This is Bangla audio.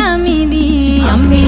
দামি দি আমি